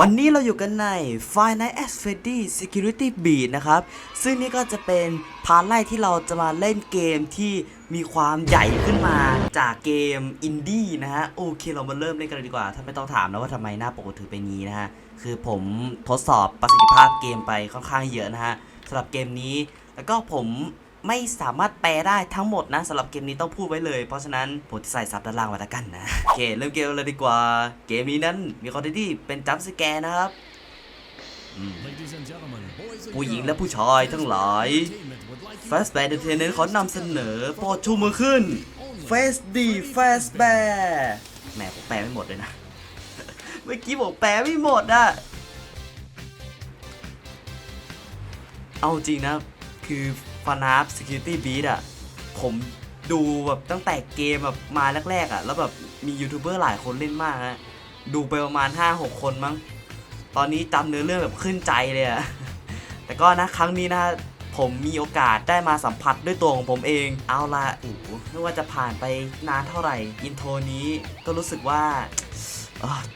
วันนี้เราอยู่กันใน f i Nights at Freddy Security Beat นะครับ ซึ่งนี่ก็จะเป็นพาร์ทแรกที่เราจะมาเล่นเกมที่มีความใหญ่ขึ้นมาจากเกมอินดี้นะฮะ โอเคเรามาเริ่มเล่นกันเลยดีกว่า ถ้าไม่ต้องถามนะว่าทำไมหน้าปกถือเป็นงี้นะฮะ คือผมทดสอบประสิทธิภาพเกมไปค่อนข้างเยอะนะฮะสำหรับเกมนี้ แล้วก็ผม ไม่สามารถแปลได้ทั้งหมดนะสำหรับเกมนี้ต้องพูดไว้เลย เพราะฉะนั้นผมจะใส่ซับด้านล่างไว้แล้วกันนะโอเคเริ่มเกมเลยดีกว่า เกมนี้นั้นมีคอนเทนต์ที่เป็นจัมป์สแกร์นะครับผู้หญิงและผู้ชายทั้งหลาย Fast Bear Entertainment ขอนำเสนอโปรดชูมือขึ้น Face D Fast Bear แหมผมแปลไม่หมดเลยนะ เมื่อกี้ผมแปลไม่หมดอะเอาจริงนะ คือ ฟานาฟ Security Beat อะผมดูแบบตั้งแต่เกมแบบมาแรกๆอะ แล้วแบบมียูทูบเบอร์หลายคนเล่นมากฮะดูไปประมาณ 5-6 คนมั้ง ตอนนี้จำเนื้อเรื่องแบบขึ้นใจเลยอะแต่ก็นะครั้งนี้นะผมมีโอกาสได้มาสัมผัสด้วยตัวของผมเอง เอาละโอ้ไม่ว่าจะผ่านไปนานเท่าไหร่ อินโทรนี้ก็รู้สึกว่า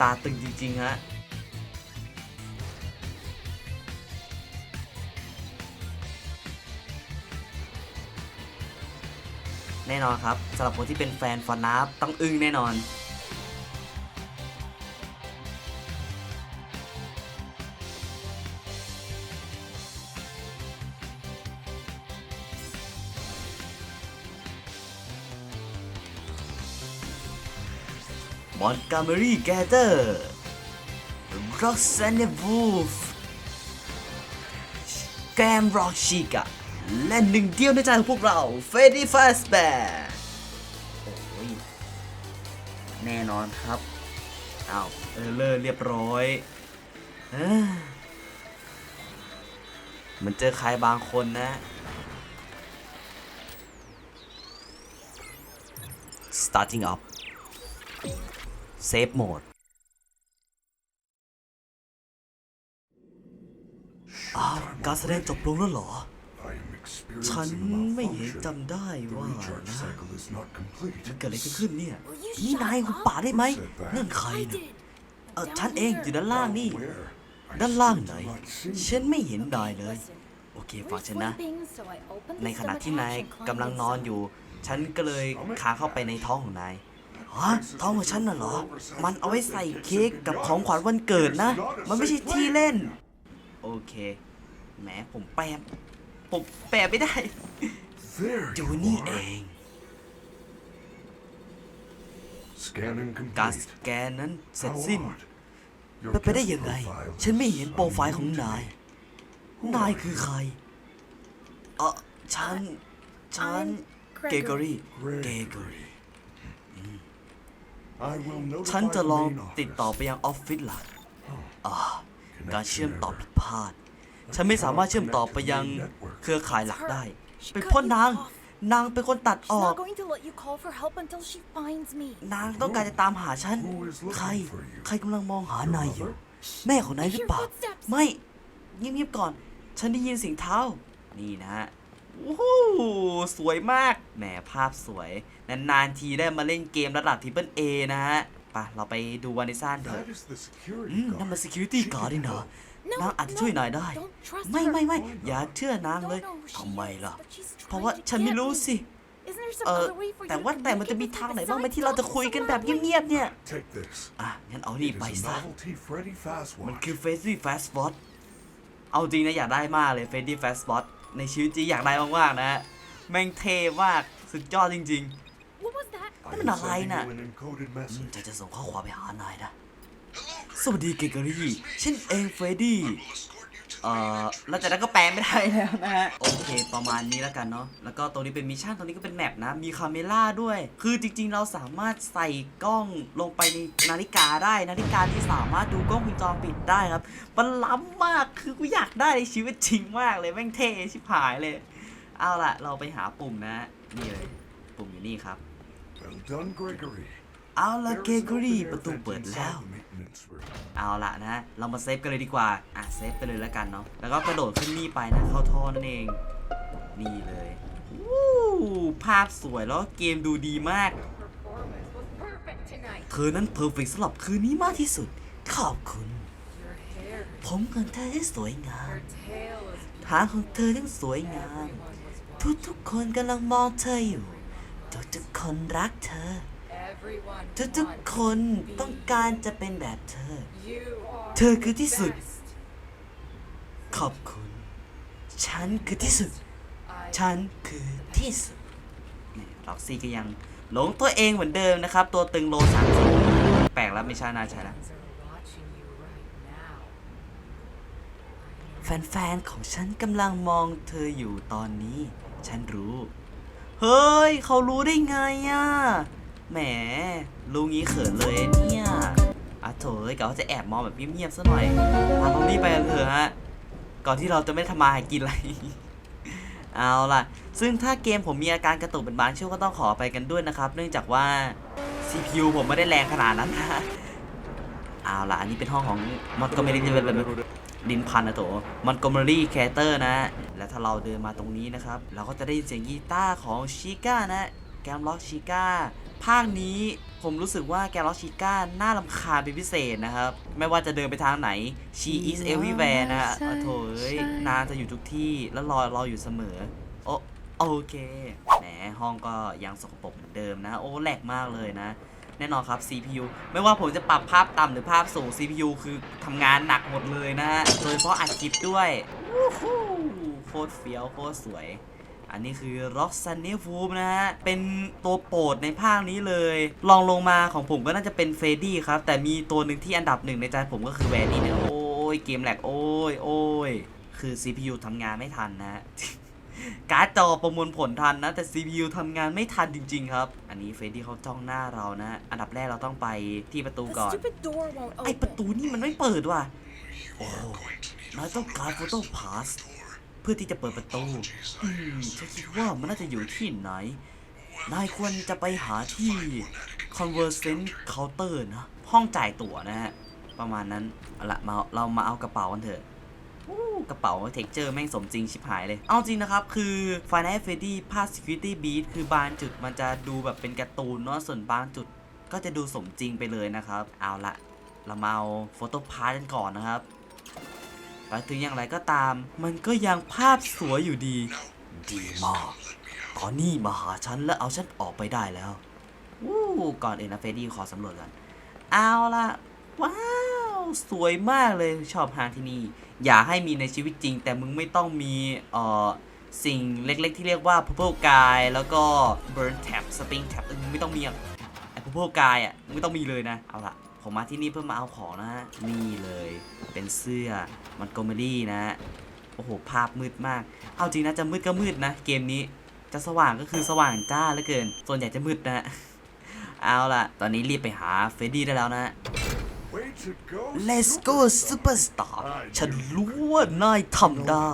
ตาตึงจริงๆฮะ แน่นอนครับสำหรับคนที่เป็นแฟนฟอนาฟต้องอึ้งแน่นอน มอนกาเมอรี่แกเตอร์ร็อกซันเนวูฟแกมร็อกชิกะ และหนึ่งเดียวในใจของพวกเราเฟรดดี้ฟาสแบร์แน่นอนครับเอาเออเลอร์เรียบร้อยเออเหมันเจอใครบางคนนะ starting up save mode อ้าวการแสดงจบลงแล้วเหรอ ฉันไม่เห็นจำได้ว่านะมันเกิดอะไรขึ้นเนี่ย นี่นายคุณป่าได้ไหมนั่นใครนะเออฉันเองอยู่ด้านล่างนี่ ด้านล่างไหน ฉันไม่เห็นนายเลย โอเคฟังฉันนะ ในขณะที่นายกำลังนอนอยู่ ฉันก็เลยคาเข้าไปในท้องของนายฮะท้องของฉันน่ะเหรอ มันเอาไว้ใส่เค้กกับของขวัญวันเกิดนะ มันไม่ใช่ที่เล่น โอเค แหมผมแปล ผมแปลไม่ได้อยู่นี่เองการสแกนนั้นเสร็จสิ้นเป็นไปได้ยังไงฉันไม่เห็นโปรไฟล์ของนายนายคือใคร เออฉัน ฉันเกเกอรี่เกเกอรี่ฉันจะลองติดต่อไปยังออฟฟิศหลักอ่าการเชื่อมต่อผิดพลาด ฉันไม่สามารถเชื่อมต่อไปยังเครือข่ายหลักได้ เป็นเพ่อนาง นางเป็นคนตัดอ She's อก not going to let you call for help until she finds me. นางต้องการจะตามหาฉัน ใคร ใครกำลังมองหานายอยู่ แม่ของนายหรือเปล่า ไม่ เงียบๆก่อน ฉันได้ยินเสียงเท้า นี่นะฮะโอ้โหสวยมาก แหมภาพสวย นานๆทีได้มาเล่นเกมระดับทิปเปิลเอนะฮะไปเราไปดูวานิซ่านเถอะอืมนั่นมัน security guard นี่นะ นางอาจจะช่วยนายได้ Don't trust ไม่ her. ไม่ไม่อย่าเชื่อนางเลย Don't know who she ทำไมล่ะ is, but she's เพราะว่า trying to ฉันไม่ get รู้ me. สิ Isn't there some เออ other way for you แต่ to ว่าแต่มันจะมีทางไหนบ้างไหมที่เราจะคุยกันแบบเงียบๆเนี่ย Take this. อะงั้นเอานี่ It ไป is a ซะ novelty Freddy Fast มัน Watch. คือ f a c e Fast Spot เอาจริงนะอยากได้มากเลย f a c e Fast Spot ในชีวิตจริงอยากได้มากๆนะฮะแม่งเท่มากสุดยอดจริง What was that? I Ano am na sending kain na? you an encoded ๆอืม message. จะจะส่งข้อความไปหานายนะ สวัสดีเกเกอรี่ฉันเองเฟรดดี้เอ่อแล้วจากนั้นก็แปลไม่ได้แล้วนะฮะ โอเค ประมาณนี้แล้วกันเนาะ แล้วก็ตรงนี้เป็นมิชชั่น ตรงนี้ก็เป็นแมปนะ มีคาเมล่าด้วย คือจริงๆ เราสามารถใส่กล้องลงไปในนาฬิกาได้ นาฬิกาที่สามารถดูกล้องวงจรปิดได้ครับ มันล้ำมาก คือกูอยากได้ในชีวิตจริงมากเลย แม่งเท่ชิบหายเลย เอาล่ะ เราไปหาปุ่มนะ นี่เลย ปุ่มอยู่นี่ครับ Well done, Gregory. เอาล่ะ There เก is เกอ an รี่ open ประตู air เปิด vent แล้ว inside the maintenance room. เอาละนะ เรามาเซฟกันเลยดีกว่า อะเซฟไปเลยแล้วกันเนาะ แล้วก็กระโดดขึ้นนี่ไปนะ เข้าท่อนั่นเอง นี่เลยวู้ภาพสวยแล้วเกมดูดีมาก Perfect tonight. เธอนั้นเพอร์เฟกสำหรับคืนนี้มากที่สุด ขอบคุณ You're ผมของเธอที่สวยงาม Her tail is หางของเธอทั้งสวยงาม everyone was ทุก watching. ทุกๆคนกำลังมองเธออยู่ ทุกทุกๆคนรักเธอ Everyone ทุกทุก wants ๆค to น be ต้องการจะเป็นแบบเธอ You are เธอคือที่สุด best. ขอบคุณ ฉันคือที่สุด I ฉันคือที่สุดนี่ล็อกซี่ก็ยังหลงตัวเองเหมือนเดิมนะครับ ตัวตึงโลสามสิบแปลกแล้วไม่ใช่น่าใช่แล้ว fans are watching you right now. แฟนๆของฉันกำลังมองเธออยู่ตอนนี้ ฉันรู้ เฮ้ย เขารู้ได้ไงอะ แหมรู้งี้เขินเลยเนี่ยอะโถเอ้ยกะว่าจะแอบมองแบบเงียบๆซะหน่อยอะเรารีบไปกันเถอะฮะ ก่อนที่เราจะไม่ทำมาหากินอะไร เอาล่ะ ซึ่งถ้าเกมผมมีอาการกระตุกเป็นบางช่วงก็ต้องขอไปกันด้วยนะครับ เนื่องจากว่า CPU ผมไม่ได้แรงขนาดนั้นนะเอาล่ะ อันนี้เป็นห้องของมอนโกเมรี่ดินพันนะโถมอนโกเมรี่แคเตอร์นะ และถ้าเราเดินมาตรงนี้นะครับ เราก็จะได้ยินเสียงกีตาร์ของชิก้านะ แกมล็อกชิก้าภาคนี้ผมรู้สึกว่าแกมล็อกชิก้าน่าลำคาญเป็นพิเศษนะครับ ไม่ว่าจะเดินไปทางไหน she is everywhere นะฮะอะโถเอ้ยนางจะอยู่ทุกที่แล้วรอเราอยู่เสมอ โอโอเค แหมห้องก็ยังสกปรกเหมือนเดิมนะ โอ้แหลกมากเลยนะ แน่นอนครับ CPU ไม่ว่าผมจะปรับภาพต่ำหรือภาพสูง CPU คือทำงานหนักหมดเลยนะฮะ โดยเฉพาะอัดคลิปด้วยวู้ฮู้โคตรเฟี้ยวโคตรสวย อันนี้คือ Rock Sun n e f o o นะฮะ เป็นตัวโปรดในภาคนี้เลยลองลงมาของผมก็น่าจะเป็นเฟรดดี้ครับ แต่มีตัวหนึ่งที่อันดับหนึ่งในใจผมก็คือแวนนี่เนี่ยโอ้ยเกมแหลกโอ้ยโอ้ยคือ CPU ทำงานไม่ทันนะฮะการ์ดจอประมวลผลทันนะ แต่ CPU ทำงานไม่ทันจริง ๆ ครับ อันนี้เฟรดดี้เขาจ้องหน้าเรานะ อันดับแรกเราต้องไปที่ประตู The ก่อน stupid door won't ไอประ open. ตูนี่มันไม่เปิดว่ะโอ้นายต้องการโฟโต้พาสเพื่อที่จะเปิดประตูอืมฉันคิดว่ามันน่าจะอยู่ที่ไหน นายควรจะไปหาที่ Conversant Counter นะ ห้องจ่ายตั๋วนะฮะ ประมาณนั้นเอาละมาเรามาเอากระเป๋ากันเถอะอู้กระเป๋าเท็กเจอร์แม่งสมจริงชิบหายเลย เอาจริงนะครับ คือ Final Freddy ภาค Security Beat คือบางจุดมันจะดูแบบเป็นการ์ตูนเนาะส่วนบางจุดก็จะดูสมจริงไปเลยนะครับ เอาละเรามาเอาโฟโต้พาร์ทกันก่อนนะครับ ไปถึงอย่างไรก็ตาม มันก็ยังภาพสวยอยู่ดี ดีมาก ตอนนี้มาหาฉันและเอาฉันออกไปได้แล้ววู้ก่อนเอื่นนะเฟรดี้ขอสำรวจก่อนเอาละว้าว สวยมากเลยชอบห้างที่นี่ อย่าให้มีในชีวิตจริง แต่มึงไม่ต้องมีเอ่อสิ่งเล็กๆที่เรียกว่า purple guy แล้วก็ burn tab spring tab เออมึงไม่ต้องมีอะไอ้ purple guy อะมึงไม่ต้องมีเลยนะ เอาละ ผมมาที่นี่เพื่อมาเอาของนะฮะนี่เลยเป็นเสื้อมันโกเมรี่นะฮะโอ้โหภาพมืดมาก เอาจริงนะจะมืดก็มืดนะ เกมนี้จะสว่างก็คือสว่างจ้าเหลือเกิน ส่วนใหญ่จะมืดนะฮะเอาล่ะ ตอนนี้รีบไปหาเฟรดดี้ได้แล้วนะ Let's go superstar ฉันรู้ว่านายทำได้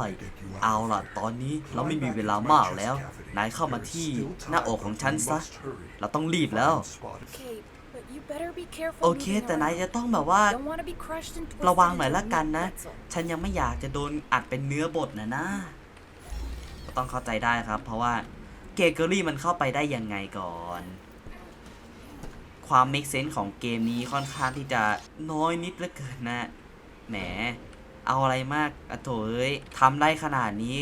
เอาล่ะ ตอนนี้เราไม่มีเวลามากแล้ว นายเข้ามาที่หน้าอกของฉันซะ เราต้องรีบแล้ว โอเค moving แต่นาย around. จะต้องแบบว่า Don't want to be crushed and twisted ระวังหน่อย into ละ a กัน meat นะ pretzel. ฉันยังไม่อยากจะโดนอัดเป็นเนื้อบดนะนะก็ต้องเข้าใจได้ครับ เพราะว่าเกเกอรี่มันเข้าไปได้ยังไงก่อน ความ make sense ของเกมนี้ค่อนข้างที่จะน้อยนิดเหลือเกินนะ แหม เอาอะไรมากอะโถเอ้ยทำได้ขนาดนี้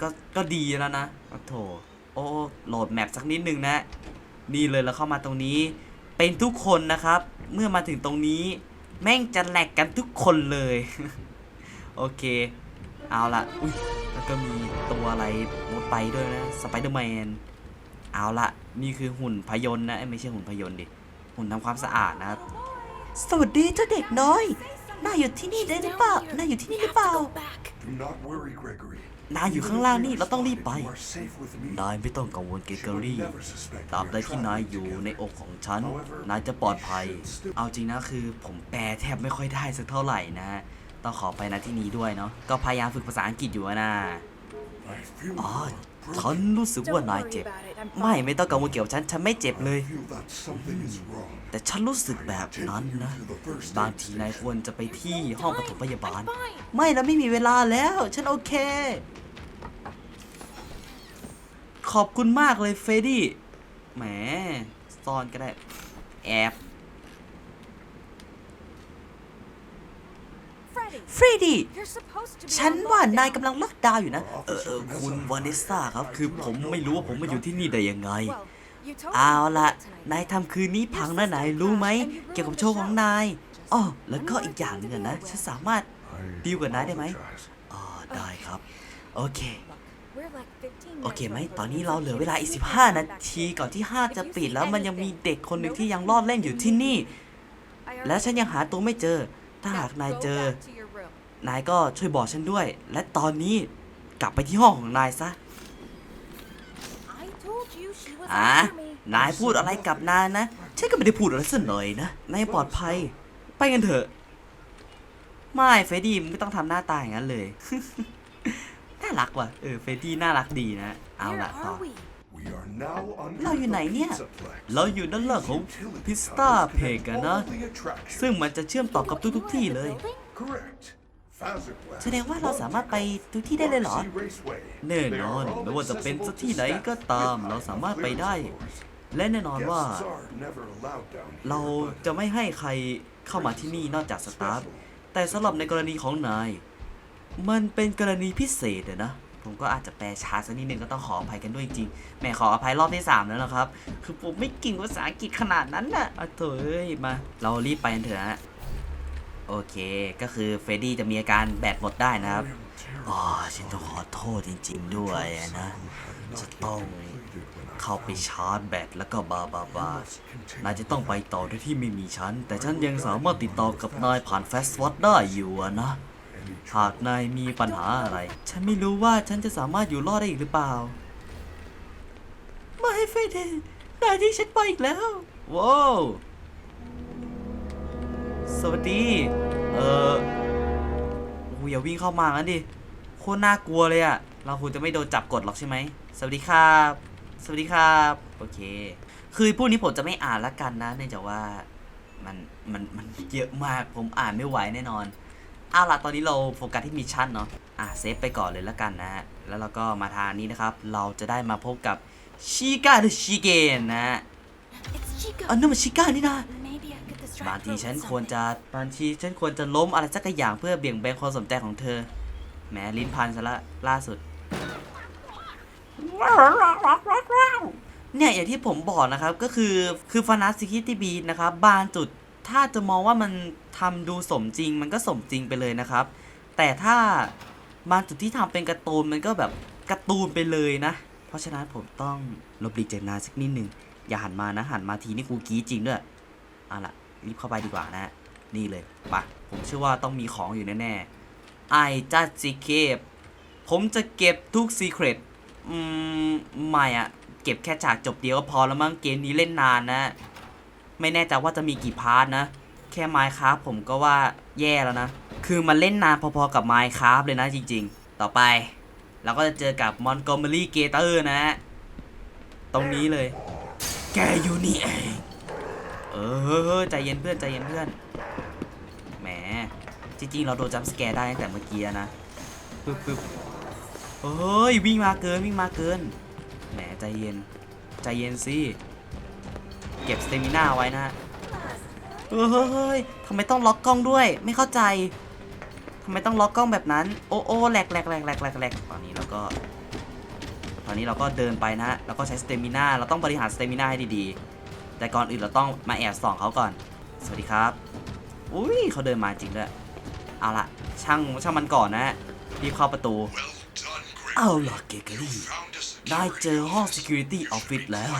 ก็ก็ดีแล้วนะอะโถโอ้โหลดแมปสักนิดนึงนะ นี่เลยเราเข้ามาตรงนี้ เป็นทุกคนนะครับ เมื่อมาถึงตรงนี้ แม่งจะแหลกกันทุกคนเลย โอเค เอาละอุ้ยแล้วก็มีตัวอะไรมดไปด้วยนะสไปเดอร์แมนเอาละนี่คือหุ่นพยนต์นะไม่ใช่หุ่นพยนต์ดิหุ่นทำความสะอาดนะสวัสดีเจ้าเด็กน้อยน่าอยู่ที่นี่ได้หรือเปล่าน่าอยู่ที่นี่หรือเปล่า Do not worry, Gregory. นายอยู่ข้างล่างนี่เราต้องรีบไป นายไม่ต้องกังวลเกเกอรี่ตาบ we ใด are ที่นายอยู่ในอกของฉัน นายจะปลอดภัย เอาจริงนะคือผมแปลแทบไม่ค่อยได้สักเท่าไหร่นะ ต้องขอไปนะที่นี้ด้วยเนาะ ก็พยายามฝึกภาษาอังกฤษอยู่นะ อ๋อ you are ฉัน broken. รู้สึกว่า Don't นาย worry เจ็บ about it. I'm ไม่ fine. ไม่ต้องกังวลเกี่ยวกับฉัน ฉันไม่เจ็บเลย I feel that something is wrong. แต่ฉันรู้สึกแบบนั้นนะ บางทีนายควรจะไปที่ห้องปฐมพยาบาล I'm fine. ไม่นะไม่มีเวลาแล้ว ฉันโอเค ขอบคุณมากเลยเฟรดดี้แหมซ่อนก็ได้ แอบ เฟรดดี้ You're supposed to be ฉัน on ว่านาย lockdown. กำลังล็อกดาวน์อยู่นะ เออเออคุณวานิสซ่าครับคือผมไม่รู้ว่าผมมาอยู่ที่นี่ได้ยังไง Well, you told เอา me ละ about tonight. นายทำคืนนี้พังนะนายรู้ไหมเกี่ยวกับโชว์ของนายอ๋อแล้วก็อีกอย่างหนึงอะนะฉันสามารถดีลกับนายได้ไหม apologize. อ๋อได้ครับ โอเค We're like 15โอเค minutes ไหม away from ตอนนี้ the เราเหลือเวลาอีก location. 15 นาทีก่อนที่ห้างจะปิดแล้วมันยังมีเด็กคนหนึ่งที่ยังรอดเล่นอยู่ที่นี่ I already และฉันยังหาตัวไม่เจอ ถ้าหาก Now นาย go เจอ back to your room. นายก็ช่วยบอกฉันด้วย และตอนนี้กลับไปที่ห้องของนายซะ I told you she was อะ after me. นายพูดอะไรกับนายนะ ฉันก็ไม่ได้พูดอะไรสักหน่อยนะ นายปลอดภัย ไปกันเถอะ ไม่เฟรดดี้มึงไม่ต้องทำหน้าตาอย่างนั้นเลย น่ารักว่ะ เออ เฟรดดี้น่ารักดีนะ เอา Where ละต่อ are we? We are now under เราอยู่ไหน the เนี่ย Pizzaplex. เราอยู่ด้านล่างของ Utility พิสตา towers เพก connect อะนะ all the attractions. ซึ่งมันจะเชื่อมต่อกับทุกๆที่เลย Correct. Phasiplex. แสดงว่าเราสามารถไปทุกที่ได้เลยเหรอ Roxy Raceway. แน่น They อน are all ไม่ว่าจะเป็น accessible ที่ไหน to ก็ staff ตาม with เราสามารถไป clearance ได้ floors. และแน่นอนว่า Guests are never allowed down here, เรา but จะไม่ให้ใครเข้ามาที่นี่นอกจากสตาฟแต่สำหรับในกรณีของนาย มันเป็นกรณีพิเศษอะนะ ผมก็อาจจะแปลช้าสักนิดนึงก็ต้องขออภัยกันด้วยจริงๆแหม่ขออภัยรอบที่ 3 แล้วนะครับ คือผมไม่เก่งภาษาอังกฤษขนาดนั้นน่ะอะโถเอ้ยมา เรารีบไปกันเถอะฮะ โอเค ก็คือเฟรดดี้จะมีอาการแบตหมดได้นะครับ I am terribly อ๋อ ฉันต้องขอโทษจริง ๆ ด้วยอะนะ จะต้องเข้าไปชาร์จแบตแล้วก็บาบาบานายจะต้องไปต่อโดยที่ไม่มีฉัน แต่ฉันยังสามารถติดต่อกับนายผ่านแฟสวอตได้อยู่อะนะ หากนายมีปัญหาอะไร ฉันไม่รู้ว่าฉันจะสามารถอยู่รอดได้อีกหรือเปล่า ไม่เฟเดนนายที่ฉันไปอีกแล้ว ว้าว สวัสดี เออโอ้โหอย่าวิ่งเข้ามางั้นดิ โคตรน่ากลัวเลยอะเราคงจะไม่โดนจับกดหรอกใช่ไหม สวัสดีครับ สวัสดีครับ โอเค คือพวกนี้ผมจะไม่อ่านละกันนะ เนื่องจากว่ามันมันมันเยอะมาก ผมอ่านไม่ไหวแน่นอนเอาล่ะตอนนี้เราโฟกัสที่มิชชั่นเนาะ อะเซฟไปก่อนเลยละกันนะฮะ แล้วเราก็มาทางนี้นะครับ เราจะได้มาพบกับชิก้าหรือชิเกนนะฮะ It's Chico. อันนั้นมันชิก้านี่นะ บางที her with ฉันควร something. จะบางทีฉันควรจะล้มอะไรสักอย่างเพื่อเบี่ยงเบนความสนใจของเธอแหมลิ้นพันซะละล่าสุดเนี่ยอย่างที่ผมบอกนะครับก็คือคือฟานาซิคิตี้บีนะครับบางจุดถ้าจะมองว่ามันทำดูสมจริง มันก็สมจริงไปเลยนะครับ แต่ถ้าบางจุดที่ทำเป็นการ์ตูนมันก็แบบการ์ตูนไปเลยนะ เพราะฉะนั้นผมต้องลบหลีกจากนายสักนิดหนึ่งอย่าหันมานะหันมาทีนี่กูกรี้จริงด้วยเอาล่ะ รีบเข้าไปดีกว่านะ นี่เลยปะผมเชื่อว่าต้องมีของอยู่แน่ๆไอจัดซีเคปผมจะเก็บทุกซีเครตอืมไม่อะเก็บแค่ฉากจบเดียวก็พอแล้วมั้งเกมนี้เล่นนานนะ ไม่แน่ใจว่าจะมีกี่พาร์ทนะ แค่ไมค์ครับผมก็ว่าแย่แล้วนะ คือมันเล่นนานพอๆกับไมค์ครับเลยนะจริง ๆ ต่อไปเราก็จะเจอกับมอน g ก m เ r รี่เกเตอร์นะ ตรงนี้เลย แกอยู่นี่เอง เออใจเย็นเพื่อนใจเย็นเพื่อนแหมจริงๆเราโดนจัมป์สแกร์ได้ตั้งแต่เมื่อกี้นะปึ๊บปึ๊บเฮ้ยวิ่งมาเกินวิ่งมาเกินแหมใจเย็นใจเย็นสิเก็บสเตมิน่าไว้นะเฮ้ยทำไมต้องล็อกกล้องด้วย ไม่เข้าใจทำไมต้องล็อกกล้องแบบนั้น โอ้โอ้แหลกแหลกแหลกแหลกแหลกแหลกตอนนี้เราก็ ตอนนี้เราก็เดินไปนะแล้วก็ใช้สเตมิน่าเราต้องบริหารสเตมิน่าให้ดีๆ แต่ก่อนอื่นเราต้องมาแอบส่องเขาก่อน สวัสดีครับ อุ้ยเขาเดินมาจริงด้วย เอาละช่างช่างมันก่อนนะรีบเข้าประตู เอาล่ะเกเกอรี่ นายเจอห้อง Security Office แล้ว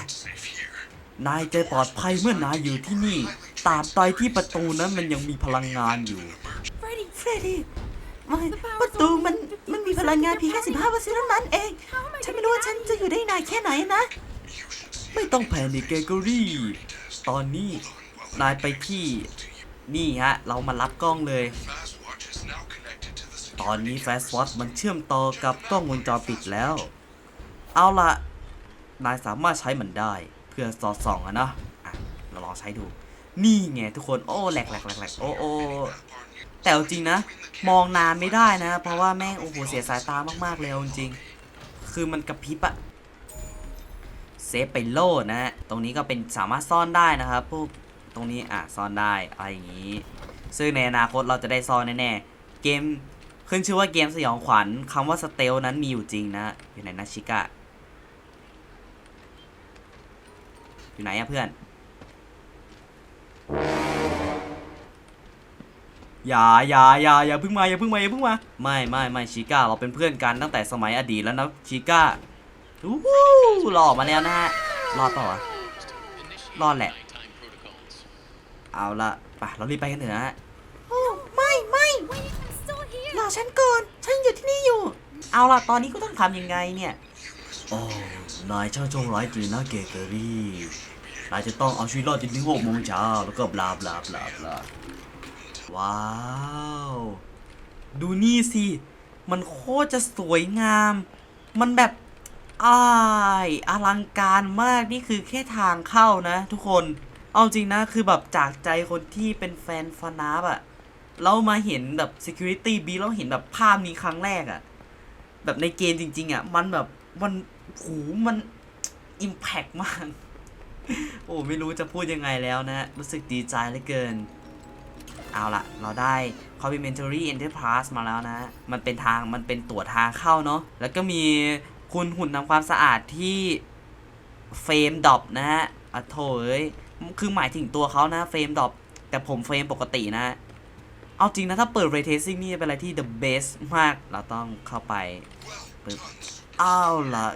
นายจะปลอดภัยเมื่อนายอยู่ที่นี่ตราบใดที่ประตูนั้นมันยังมีพลังงานอยู่ Freddy, เฟรดดี้ไม่ประตูมันมันมีพลังงานเพียงแค่สิบห้าเปอร์เซ็นต์เท่านั้นเอง ฉันไม่รู้ว่าฉันจะอยู่ได้นานแค่ไหนนะ ไม่ต้องแพนิคเกเกอรี่ ตอนนี้นายไปที่นี่ฮะ เรามารับกล้องเลย ตอนนี้แฟสวอตมันเชื่อมต่อกับกล้องวงจรปิดแล้ว เอาละนายสามารถใช้มันได้เพื่อสอดส่องอะนะอะเราลองใช้ดู นี่ไงทุกคน โอ้แหลกแหลกแหลกแหลกโอ้โอ้แต่จริงนะ มองนานไม่ได้นะ เพราะว่าแม่งโอ้โหเสียสายตามากๆเลยจริง คือมันกระพริบอะ ฟไปโลดนะฮะ ตรงนี้ก็เป็นสามารถซ่อนได้นะครับพวกตรงนี้อะซ่อนได้อะไรอย่างนี้ ซึ่งในอนาคตเราจะได้ซ่อนแน่ๆ เกมขึ้นชื่อว่าเกมสยองขวัญคำว่าสเตลนั้นมีอยู่จริงนะอยู่ไหนนะชิกะอยู่ไหนอะเพื่อน อย่าอย่าอย่าอย่าเพิ่งมาอย่าเพิ่งมาอย่าเพิ่งมา ไม่ไม่ไม่ชิก้าเราเป็นเพื่อนกันตั้งแต่สมัยอดีตแล้วนะชิก้า อู้หูหล่อมาแล้วนะฮะรอดเปล่าวะรอดแหละ เอาละไปเรารีบไปกันเถอะฮะโอ้ไม่ไม่ Wait, I'm still here. รอฉันก่อน ฉันอยู่ที่นี่อยู่ เอาล่ะตอนนี้ก็ต้องทำยังไงเนี่ยโอ้นายช่างจงร้ายจริงนะเกเกอรี่นายจะต้องเอาชีวิตรอดจนถึงหกโมงเช้าแล้วก็บลาบลาบลาบลาว้าว ดูนี่สิ มันโคตรจะสวยงาม มันแบบ อ้ายอลังการมากนี่คือแค่ทางเข้านะ ทุกคน เอาจริงนะคือแบบจากใจคนที่เป็นแฟนฟานาบอะเรามาเห็นแบบ Security B เราเห็นแบบภาพนี้ครั้งแรกอะแบบในเกมจริง ๆอะมันแบบมันหูมัน Impact มาก โอ้ไม่รู้จะพูดยังไงแล้วนะ รู้สึกดีใจเหลือเกิน เอาละเราได้ complimentary enterprise มาแล้วนะ มันเป็นทางมันเป็นตั๋วทางเข้าเนาะแล้วก็มี คุณหุ่นทำความสะอาดที่เฟรมดรอปนะฮะอะโถเอ้ยคือหมายถึงตัวเขานะเฟรมดรอปแต่ผมเฟรมปกตินะเอาจริงนะถ้าเปิด ray tracing นี่เป็นอะไรที่ the best มาก เราต้องเข้าไปปึ๊บเอาล่ะ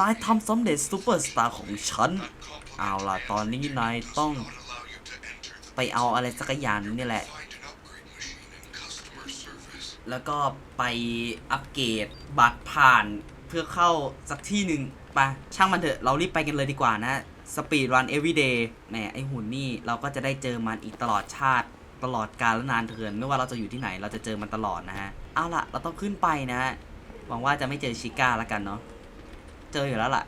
นายทำสำเร็จซูเปอร์สตาร์ของฉัน เอาล่ะ ตอนนี้นายต้องไปเอาอะไรสักอย่างนึงนี่แหละ แล้วก็ไปอัปเกรดบัตรผ่านเพื่อเข้าสักที่หนึ่งไปช่างมันเถอะเรารีบไปกันเลยดีกว่านะสปีดรัน everyday แหมไอหุ่นนี่เราก็จะได้เจอมันอีกตลอดชาติตลอดกาลและนานเทินไม่ว่าเราจะอยู่ที่ไหนเราจะเจอมันตลอดนะฮะเอาละเราต้องขึ้นไปนะฮะหวังว่าจะไม่เจอชิก้าแล้วกันเนาะเจออยู่แล้วล่ะ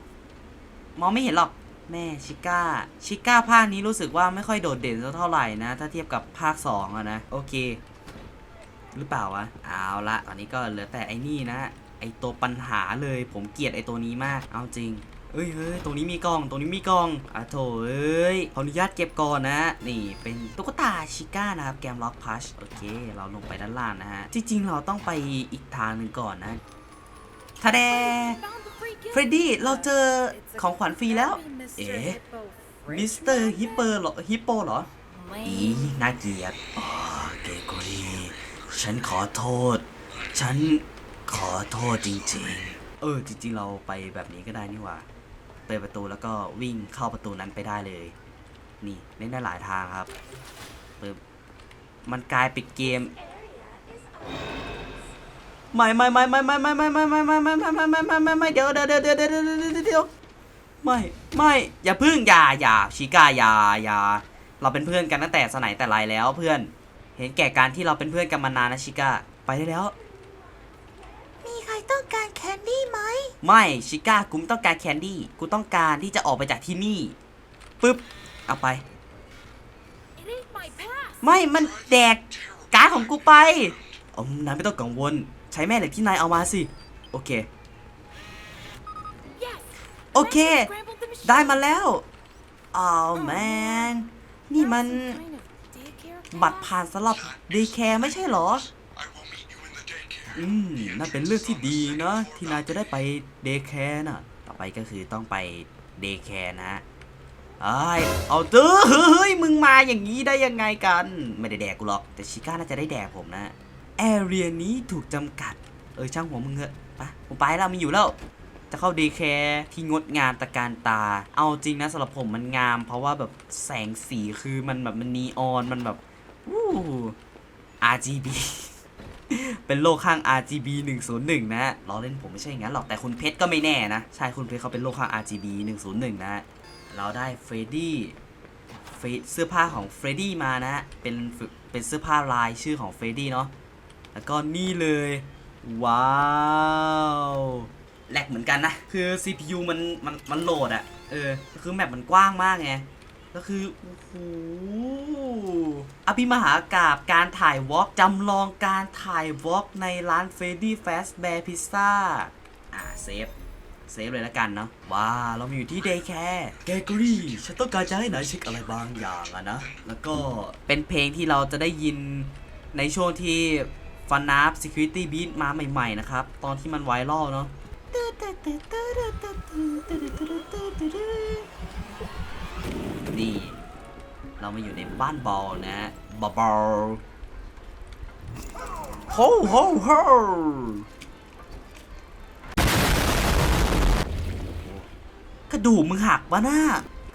มองไม่เห็นหรอกแม่ชิก้าชิก้าภาคนี้รู้สึกว่าไม่ค่อยโดดเด่นสักเท่าไหร่นะ ถ้าเทียบกับภาค2อะนะ โอเค หรือเปล่าวะเอาละตอนนี้ก็เหลือแต่ไอ้นี่นะ ไอ้ตัวปัญหาเลย ผมเกลียดไอ้ตัวนี้มาก เอาจริงเอ้ยเฮ้ย ตรงนี้มีกล่อง ตรงนี้มีกล่องอะโถเอ้ย ขออนุญาตเก็บก่อนนะ นี่เป็นตุ๊กตาชิก้านะครับ แกมล็อกพัช โอเค เราลงไปด้านล่างนะฮะ จริง ๆ เราต้องไปอีกทางหนึ่งก่อนนะทะเดเฟรดดี้ เราเจอของขวัญฟรีแล้ว เอ๋มิสเตอร์ฮิปเปอร์เหรอ ฮิปโปเหรอ อีน่าเกลียดอ๋อ ฉันขอโทษ ฉันขอโทษจริงๆ เออ จริง ๆ เราไปแบบนี้ก็ได้นี่หว่าเปิดประตูแล้วก็วิ่งเข้าประตูนั้นไปได้เลย นี่เล่นได้หลายทางครับปึ๊บมันกลายเป็นเกมไม่ไม่ไม่ไม่ไม่ไม่ไม่ไม่ไม่ไม่ไม่ไม่ไม่ไม่ไม่ไม่ไม่เดี๋ยวเดี๋ยวเดี๋ยวเดี๋ยวเดี๋ยวเดี๋ยวเดี๋ยวไม่ไม่อย่าพึ่งอย่าอย่าชิก้าอย่าอย่าเราเป็นเพื่อนกันตั้งแต่สมัยแต่ไรแล้วเพื่อน เห็นแก่การที่เราเป็นเพื่อนกันมานานนะชิก้า ไปได้แล้ว มีใครต้องการแคนดี้ไหม ไม่ชิก้ากูไม่ต้องการแคนดี้ กูต้องการที่จะออกไปจากที่นี่ ปึ๊บ เอาไป It ain't my pass. ไม่ มันแดกการ์ดของกูไปอ๋อนายไม่ต้องกังวล ใช้แม่เหล็กที่นายเอามาสิ โอเค Yes. โอเค Let's scramble the machine. ได้มาแล้วอ้าวแมนนี่มัน บัตรผ่านสำหรับดีแคร์ไม่ใช่เหรอ อืมนั่นเป็นเรื่องที่ดีนะที่นายจะได้ไปเดย์แคร์น่ะ ต่อไปก็คือต้องไปเดย์แคร์นะไอ้เอาเต้อเฮ้ย มึงมาอย่างนี้ได้ยังไงกัน ไม่ได้แดกกูหรอก แต่ชิก้าน่าจะได้แดกผมนะ แอเรียนี้ถูกจำกัด เออช่างหัวมึงเถอะไปผมไปแล้วมีอยู่แล้ว จะเข้าเดย์แคร์ที่งดงามตะการตา เอาจริงนะสำหรับผมมันงาม เพราะว่าแบบแสงสีคือมันแบบมันนีออนมันแบบ วู้ RGB เป็นโลกข้าง RGB 101นะล้อเล่นผมไม่ใช่อย่างนั้นหรอก แต่คุณเพชรก็ไม่แน่นะ ใช่คุณเพชรเขาเป็นโลกข้าง RGB 101 นะ เราได้เฟรดดี้เสื้อผ้าของเฟรดดี้มานะ เป็นเป็นเสื้อผ้าลายชื่อของเฟรดดี้เนาะ แล้วก็นี่เลย ว้าวแหลกเหมือนกันนะ คือ CPU มันมันมันโหลดอะเออ คือแมปมันกว้างมากไง ก็คือโอ้โหอภิมหากาบการถ่ายวอล์กจำลองการถ่ายวอล์กในร้านเฟรดดี้แฟสแบร์พิซซ่าอ่าเซฟเซฟเลยละกันเนาะว้าเรามาอยู่ที่เดย์แคร์แกกรี่ฉันต้องการจะให้นายเช็คอะไรบางอย่างอะนะ แล้วก็เป็นเพลงที่เราจะได้ยินในช่วงที่ฟันนับ Security Beat มาใหม่ๆนะครับ ตอนที่มันไวรัลเนาะ นี่ เรามาอยู่ในบ้านบอลนะบอลบอลโฮโฮโฮกระดูกมึงหักวะน่า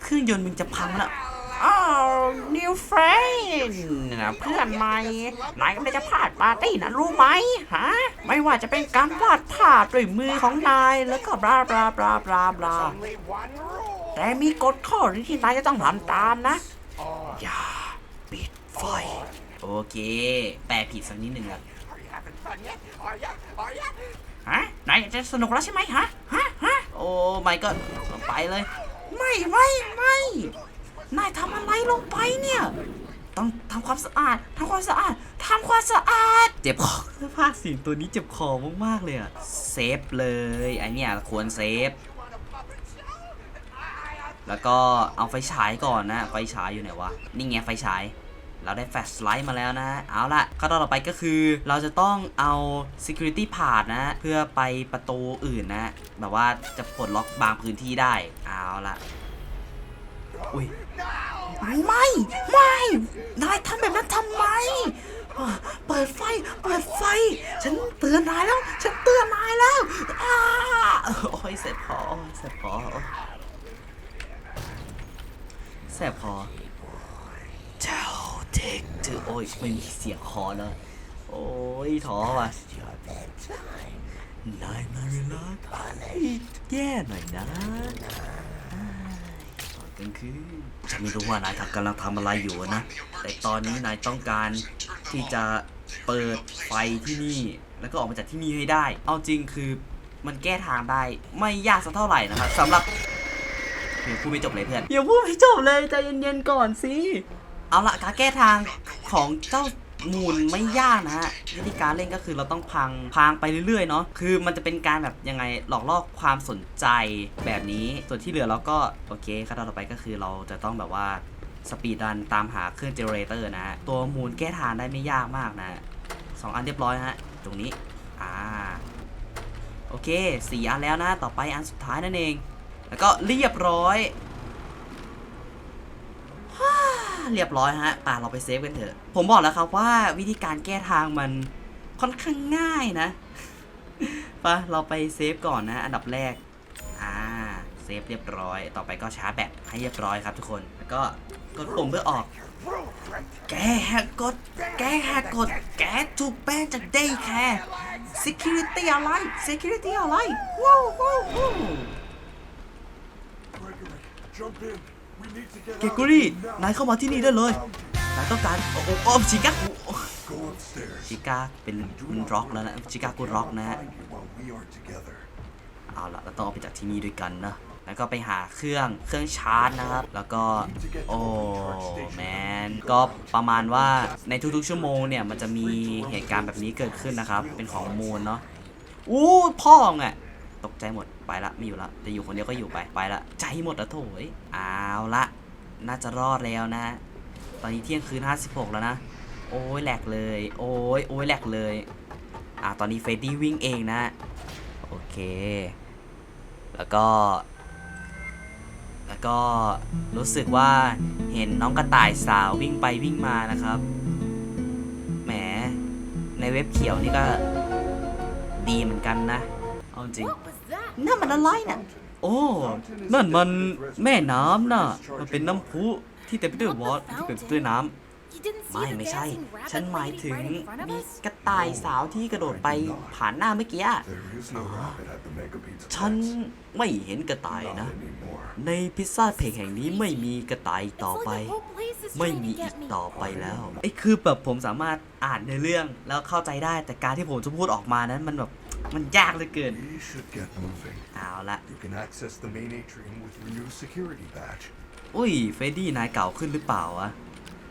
เครื่องยนต์มึงจะพังแล้วอ้าวนิวเฟรนนะเพื่อนใหม่ นายกำลังจะพลาดปาร์ตี้นะรู้ไหมฮะ ไม่ว่าจะเป็นการวาดภาพด้วยมือของนาย แล้วก็บลาบลาบลาบลาบลา Only one rule. แต่มีกฎข้อหนึงที่นายจะต้องทำตามนะ อย่าปิดไฟ โอเค แปลผิดสักนิดหนึ่งอะ Are you having fun yet? Are ya? Are ya? ฮะนายอยากจะสนุกแล้วใช่ไหมฮะ ฮะ ฮะ โอ้ไม่ก็ไปเลย ไม่ไม่ไม่ นายทำอะไรลงไปเนี่ย ต้องทำความสะอาดทำความสะอาดทำความสะอาด เจ็บคอภาคเสียงตัวนี้เจ็บคอมากๆเลยอะเซฟเลยไอเนี่ยควรเซฟ Want a puppet show? I, I, แล้วก็เอาไฟฉายก่อนนะ ไฟฉายอยู่ไหนวะ นี่ไงไฟฉาย เราได้แฟลชไลท์มาแล้วนะ เอาละขั้นตอนต่อไปก็คือ เราจะต้องเอา security part นะ เพื่อไปประตูอื่นนะ แบบว่าจะปลดล็อกบางพื้นที่ได้ เอาละอุ้ยไม่ ไม่นายทำแบบนั้นทำไม เปิดไฟ เปิดไฟ ฉันเตือนนายแล้ว ฉันเตือนนายแล้วอ้าโอ้ยเสร็จพอเสร็จพอ สบคอเจ้าเด็กจือโอ้ยไม่มีเสียงคอแล้วโอ้ยท้อว่ะนายมาเวลาแย่หน่อยนะตอนกลางคืนฉันไม่รู้ว่านายทำกำลังทำอะไรอยู่นะ แต่ตอนนี้นายต้องการที่จะเปิดไฟที่นี่ แล้วก็ออกมาจากที่นี่ให้ได้ เอาจริงคือมันแก้ทางได้ ไม่ยากสักเท่าไหร่นะครับสำหรับเดี๋ ยวพูดไม่จบเลยเพื่อนอย่าพูดไม่จบเลยใจเย็นๆก่อนสิเอาละการแก้ทางของเจ้ามูลไม่ยากนะฮะวิธีการเล่นก็คือเราต้องพังพังไปเรื่อยๆเนาะคือมันจะเป็นการแบบยังไงหลอกล่อความสนใจแบบนี้ ส่วนที่เหลือเราก็โอเคขั้นตอนต่อไปก็คือเราจะต้องแบบว่าสปีดรันตามหาเครื่องเจเนเรเตอร์นะฮะตัวมูลแก้ทางได้ไม่ยากมากนะสองอันเรียบร้อยฮะตรงนี้อ่าโอเคสี่อันแล้วนะต่อไปอันสุดท้ายนั่นเอง แล้วก็เรียบร้อยเรียบร้อยฮะป่าเราไปเซฟกันเถอะ ผมบอกแล้วครับว่าวิธีการแก้ทางมันค่อนข้างง่ายนะปะเราไปเซฟก่อนนะ อันดับแรก อ่า เซฟเรียบร้อย ต่อไปก็ชาร์จแบตให้เรียบร้อยครับทุกคน แล้วก็กดปุ่มเพื่อออก แกแหกกฎแกแหกกฎแกถูกแบนจากเดย์แคร์ security อะไร security อะไรว้าวว้าวว้าว Gregory, jump in. We need to get เกกอรี่นายเข้ามาที่นี่ได้เลยนายต้องการโอ้โอ้ชิก้าชิก้าเป็นร็อกแล้วนะชิก้ากูร็อกนะฮะเอาละเราต้องออกไปจากที่นี่ด้วยกันนะแล้วก็ไปหาเครื่องเครื่องชาร์จนะครับ แล้วก็โอ้แมนก็ประมาณว่าในทุกๆชั่วโมงเนี่ยมันจะมีเหตุการณ์แบบนี้เกิดขึ้นนะครับ เป็นของมูลเนาะอู้พ่อไงตกใจหมด ไปละไม่อยู่ละจะอยู่คนเดียวก็อยู่ไปไปละใจหมดอะโถยเอาละน่าจะรอดแล้วนะ ตอนนี้เที่ยงคืน 56 แล้วนะ โอ้ยแหลกเลย โอ้ยโอ้ยแหลกเลย อ่าตอนนี้เฟดดี้วิ่งเองนะ โอเค แล้วก็ แล้วก็รู้สึกว่าเห็นน้องกระต่ายสาววิ่งไปวิ่งมานะครับ แหม ในเว็บเขียวนี่ก็ดีเหมือนกันนะ เอาจริง นั่นมันอะไรน่ะ โอ้ นั่นมันแม่น้ำน่ะ มันเป็นน้ำพุที่เต็มไปด้วยวอตที่เต็มไปด้วยน้ำ You didn't see ไม่ the ไม่ใช่ dancing rabbit ฉันหมาย lady ถึง right in front of มี us? กระต่ายสาวที่กระโดดไปผ่านหน้าเมื่อกี้อะ There is no rabbit at the Mega Pizza ฉัน Place. ไม่เห็นกระต่ายนะ Not anymore. ในพิซซ่าเพกแห่งนี้ไม่มีกระต่ายอีก It's ต่อ like ไป the whole place is ไม่ trying มี to อี get ก me. ต่อไปแล้วไอ้คือแบบผมสามารถอ่านในเรื่องแล้วเข้าใจได้แต่การที่ผมจะพูดออกมานั้นมันแบบ มันยากเหลือเกิน We should get moving. เอาละ You can access the main atrium with your new security badge. อุ้ยเฟรดดี้นายเก่าขึ้นหรือเปล่าวะ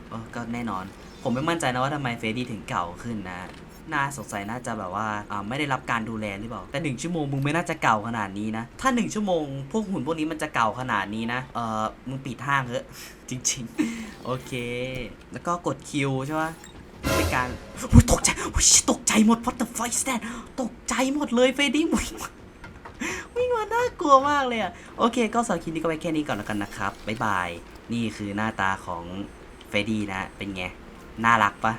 เออก็แน่นอน ผมไม่มั่นใจนะว่าทำไมเฟรดดี้ถึงเก่าขึ้นนะ น่าสงสัยน่าจะแบบว่าอ่าไม่ได้รับการดูแลหรือเปล่า แต่หนึ่งชั่วโมงมึงไม่น่าจะเก่าขนาดนี้นะ ถ้าหนึ่งชั่วโมงพวกหุ่นพวกนี้มันจะเก่าขนาดนี้นะ เออมึงปิดห้างเถอะ จริง ๆ โอเค แล้วก็กดคิวใช่ปะ เป็นการอุ๊ยตกใจอุ๊ยตกใจหมด what the fuck is that ตกใจหมดเลยเฟดดี้วิ่งมาวิ่งมาน่ากลัวมากเลยอะ โอเค ก็สำหรับคลิปนี้ก็ไปแค่นี้ก่อนแล้วกันนะครับ บ๊ายบาย นี่คือหน้าตาของเฟดดี้นะ เป็นไง น่ารักปะ